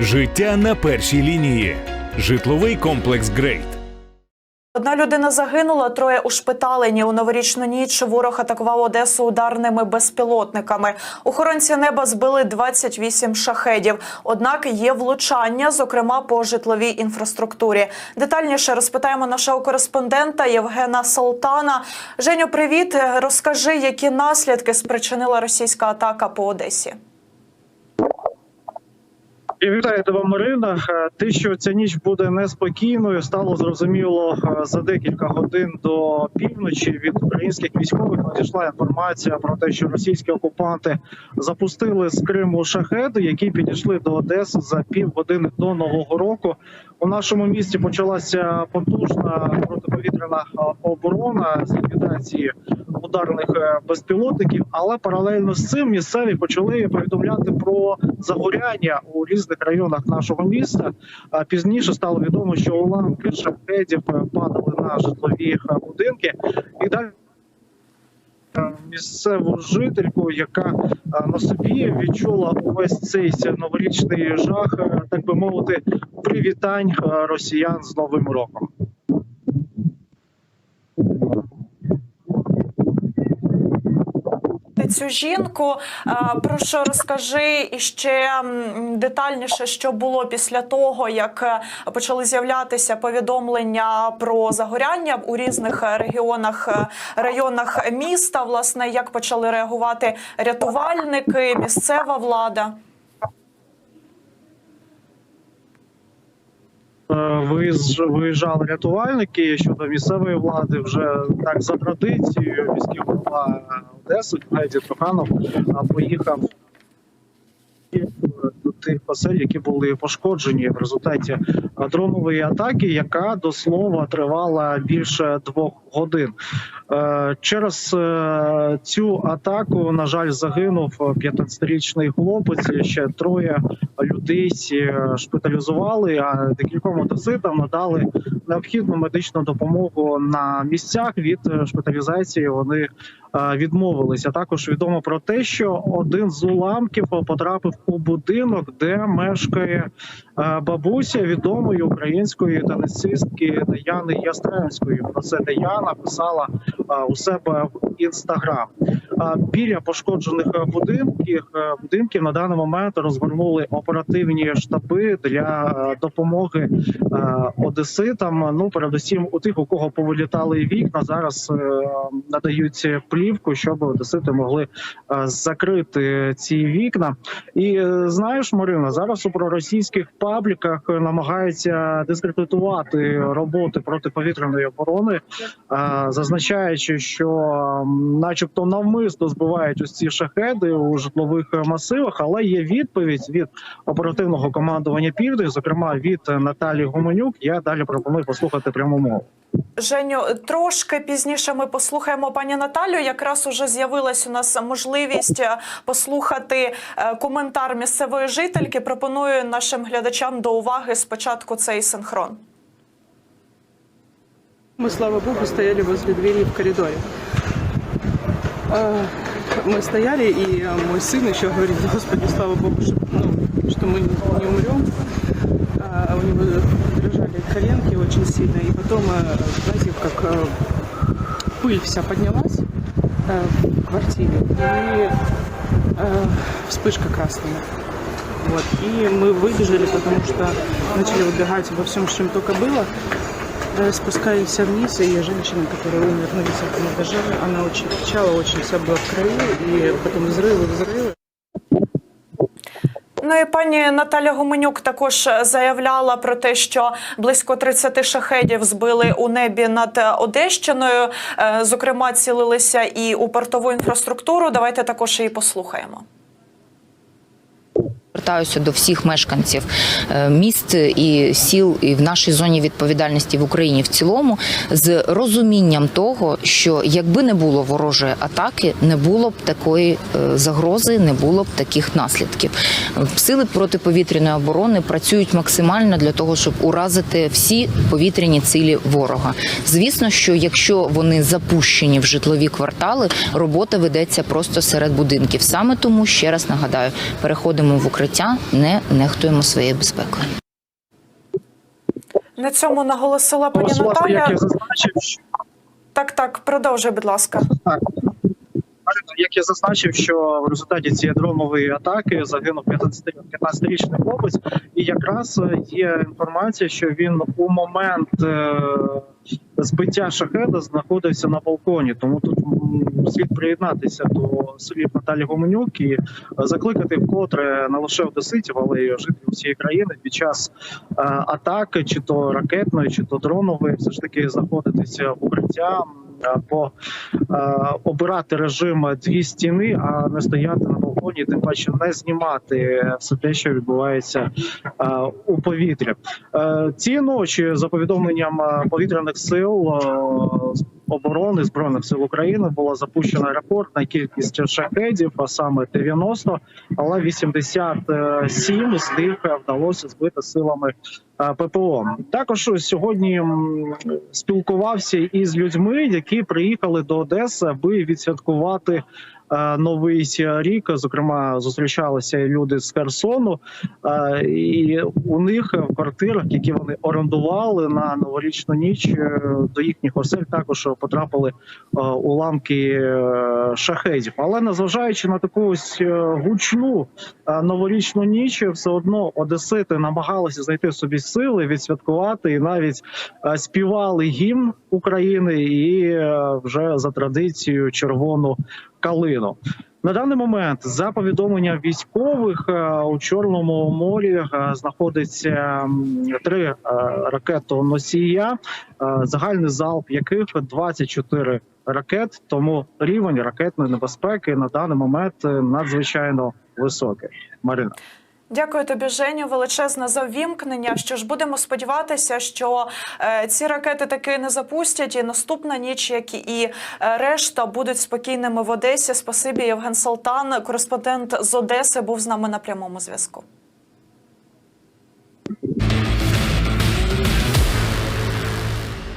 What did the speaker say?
Життя на першій лінії. Житловий комплекс Грейт. Одна людина загинула, троє ушпиталені. У новорічну ніч ворог атакував Одесу ударними безпілотниками. Охоронці неба збили 28 шахедів. Однак є влучання, зокрема по житловій інфраструктурі. Детальніше розпитаємо нашого кореспондента Євгена Салтана. Женю, привіт. Розкажи, які наслідки спричинила російська атака по Одесі. І вітаю тебе, Марина. Те, що ця ніч буде неспокійною, стало зрозуміло е, за декілька годин до півночі. Від українських військових надійшла інформація про те, що російські окупанти запустили з Криму шахеди, які підійшли до Одеси за півгодини до нового року. У нашому місті почалася потужна протиповітряна е, оборона з ліквідації ударних е, безпілотників. Але паралельно з цим місцеві почали повідомляти про загоряння у різних районах нашого міста. А пізніше стало відомо, що уламки шахедів е, падали на житлові е, будинки і далі. е, Місцеву жительку, яка на собі відчула увесь цей новорічний жах, так би мовити, привітань росіян з Новим роком. Цю жінку прошу розкажи іще м, детальніше, що було після того, як е, почали з'являтися повідомлення про загоряння у різних регіонах е, районах міста. Власне, як почали реагувати рятувальники, місцева влада. Е, виїжджали рятувальники щодо місцевої влади. Вже так за традицією міський голова Одеси Геді Труханов поїхав до тих осель, які були пошкоджені в результаті дронової атаки, яка до слова тривала більше двох годин. Е, Через е, цю атаку, на жаль, загинув 15-річний хлопець. Ще троє людей е, шпиталізували, а декільком одеситам надали необхідну медичну допомогу на місцях. Від шпиталізації вони відмовилися. Також відомо про те, що один з уламків потрапив у будинок, де мешкає бабуся відомої української тенісистки Даяни Ястремської. Про це Даяна писала у себе в інстаграм. Біля пошкоджених будинків е, будинків на даний момент розгорнули оперативні штаби для е, допомоги е, одеситам. Ну передусім у тих, у кого повилітали вікна, зараз надають плівку, щоб одесити могли закрити ці вікна. І знаєш, Марина, зараз у проросійських пабліках намагаються дискредитувати роботи протиповітряної оборони, е, зазначаючи, що, начебто, навмисно збивають ось ці шахеди у житлових масивах, але є відповідь від оперативного командування Південь, зокрема від Наталі Гуменюк. Я далі пропоную послухати пряму мову. Женю, трошки пізніше ми послухаємо пані Наталю. Якраз уже з'явилась у нас можливість е, послухати е, коментар місцевої жительки. Пропоную нашим глядачам до уваги спочатку цей синхрон. Мы, слава богу, стояли возле двери в коридоре. А, Мы стояли, и а, мой сын еще говорит, Господи, слава богу, что, ну, что мы не умрем. А у него дрожали коленки очень сильно. И потом, а, знаете, как а, пыль вся поднялась а, в квартире. И вспышка красная. Вот. И мы выбежали, потому что начали убегать во всем, чем только было. Э, Спускались вниз, и женщина, которая умер на десятом этаже, она очень кричала, очень вся была в крови, и потом взрывы, взрывы. Ну і пані Наталя Гуменюк також заявляла про те, що близько 30 шахедів збили у небі над Одещиною. Е, Зокрема, цілилися і у портову інфраструктуру. Давайте також її послухаємо. Звертаюся до всіх мешканців е, міст і сіл і в нашій зоні відповідальності в Україні в цілому з розумінням того, що якби не було ворожої атаки, не було б такої е, загрози, не було б таких наслідків. Сили протиповітряної оборони працюють максимально для того, щоб уразити всі повітряні цілі ворога. Звісно, що якщо вони запущені в житлові квартали, робота ведеться просто серед будинків. Саме тому ще раз нагадаю, переходимо в укриття. Укриття, не нехтуємо своєю безпекою. На цьому наголосила пані Наталя. Так, так, продовжуй, будь ласка. Як я зазначив, що в результаті цієї дромової атаки загинув 15 15-річний хлопець, і якраз є інформація, що він у момент е, збиття шахеда знаходився на балконі. Тому тут слід приєднатися до слів Наталі Гуменюк і закликати вкотре не лише одеситів, але й жителів всієї країни під час е, атаки, чи то ракетної, чи то дронової, все ж таки знаходитися в укриття. Або е, обирати режим дві стіни, а не стояти на балконі, тим паче не знімати все те, що відбувається е, у повітрі. Е, ці ночі, за повідомленням е, повітряних сил е, оборони збройних сил України, була запущена рекордна кількість шахедів, а саме 90, але 87 з них вдалося збити силами е, ППО. Також сьогодні спілкувався із людьми, які приїхали до Одеси, аби відсвяткувати новий рік. Зокрема, зустрічалися люди з Херсону, е, і у них в квартирах, які вони орендували на новорічну ніч, е, до їхніх осель також потрапили е, уламки е, шахедів. Але незважаючи на таку ось е, гучну е, новорічну ніч, все одно одесити намагалися знайти собі сили, відсвяткувати і навіть е, співали гімн України і е, вже за традицією червону калину. На даний момент, за повідомленням військових, е, у Чорному морі е, знаходиться три е, ракетоносія, загальний залп яких 24 ракет. Тому рівень ракетної небезпеки на даний момент надзвичайно високий. Марина. Дякую тобі, Женю. Величезне за вімкнення. Що ж будемо сподіватися, що е, ці ракети таки не запустять, і наступна ніч, як і е, решта, будуть спокійними в Одесі. Спасибі, Євген Салтан, кореспондент з Одеси, був з нами на прямому зв'язку.